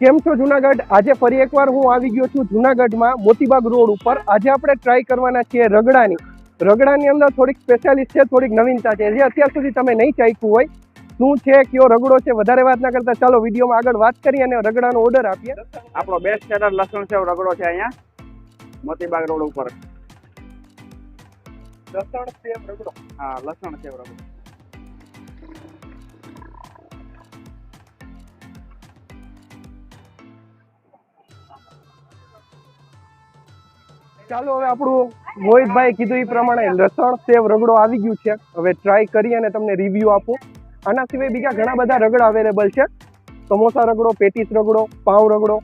કેમ છો જુનાગઢ? આજે ફરી એકવાર હું આવી ગયો છું જુનાગઢમાં મોતીબાગ રોડ ઉપર. આજે આપણે ટ્રાય કરવાના છીએ રગડાની. રગડાની અંદર થોડીક સ્પેશિયાલિસ્ટ છે થોડીક નવીનતા છે. જે અત્યાર સુધી તમે નહીં ચાખ્યું હોય શું છે કયો રગડો છે વધારે વાત ના કરતા ચાલો વિડીયોમાં આગળ વાત કરીએ અને રગડાનો ઓર્ડર આપીએ. આપણો બેસ્ટ સેલર લસણ સેવ રગડો છે અહીંયા મોતીબાગ રોડ ઉપર. લસણ સેવ રગડો. હા લસણ સેવ રગડો. ચાલો હવે આપણું મોહિતભાઈ કીધું એ પ્રમાણે લસણ સેવ રગડો આવી ગયું છે. હવે ટ્રાય કરી અને તમને રિવ્યુ આપું. આના સિવાય બીજા ઘણા બધા રગડા અવેલેબલ છે. સમોસા રગડો, પેટીસ રગડો પાઉં રગડો.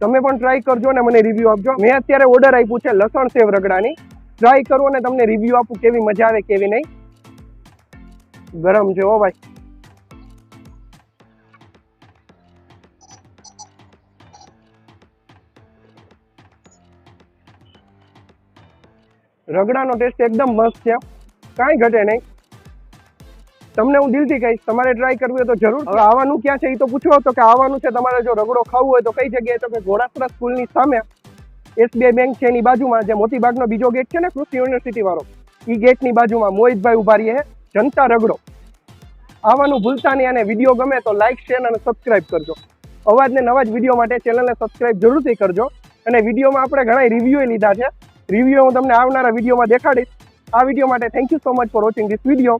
તમે પણ ટ્રાય કરજો અને મને રિવ્યુ આપજો. મેં અત્યારે ઓર્ડર આપ્યું છે લસણ સેવ રગડાની. ટ્રાય કરો અને તમને રિવ્યુ આપું કેવી મજા આવે કેવી નહીં. ગરમ છે ભાઈ. રગડાનો ટેસ્ટ એકદમ મસ્ત છે. કાંઈ ઘટે નહીં. તમને હું દિલથી કહીશ, તમારે ટ્રાય કરવી હોય તો જરૂર. હવે આવવાનું ક્યાં છે એ તો પૂછો તો કે આવવાનું છે તમારે જો રગડો ખાવું હોય તો કઈ જગ્યાએ? તો કે ઘોડાસરા સ્કૂલની સામે એસબીઆઈ બેંક છે એની બાજુમાં, જે મોતીબાગનો બીજો ગેટ છે ને, કૃષિ યુનિવર્સિટી વાળો. એ ગેટની બાજુમાં મોહિતભાઈ ઊભા રહીએ જનતા રગડો. આવવાનું ભૂલતા નહીં અને વીડિયો ગમે તો લાઇક શેર અને સબસ્ક્રાઇબ કરજો. અવાજને નવા જ વીડિયો માટે ચેનલને સબસ્ક્રાઇબ જરૂરથી કરજો. અને વિડીયોમાં આપણે ઘણા રિવ્યુ લીધા છે. રિવ્યુ હું તમને આવનારા વિડીયોમાં દેખાડીશ. આ વીડિયો માટે thank you so much for watching this video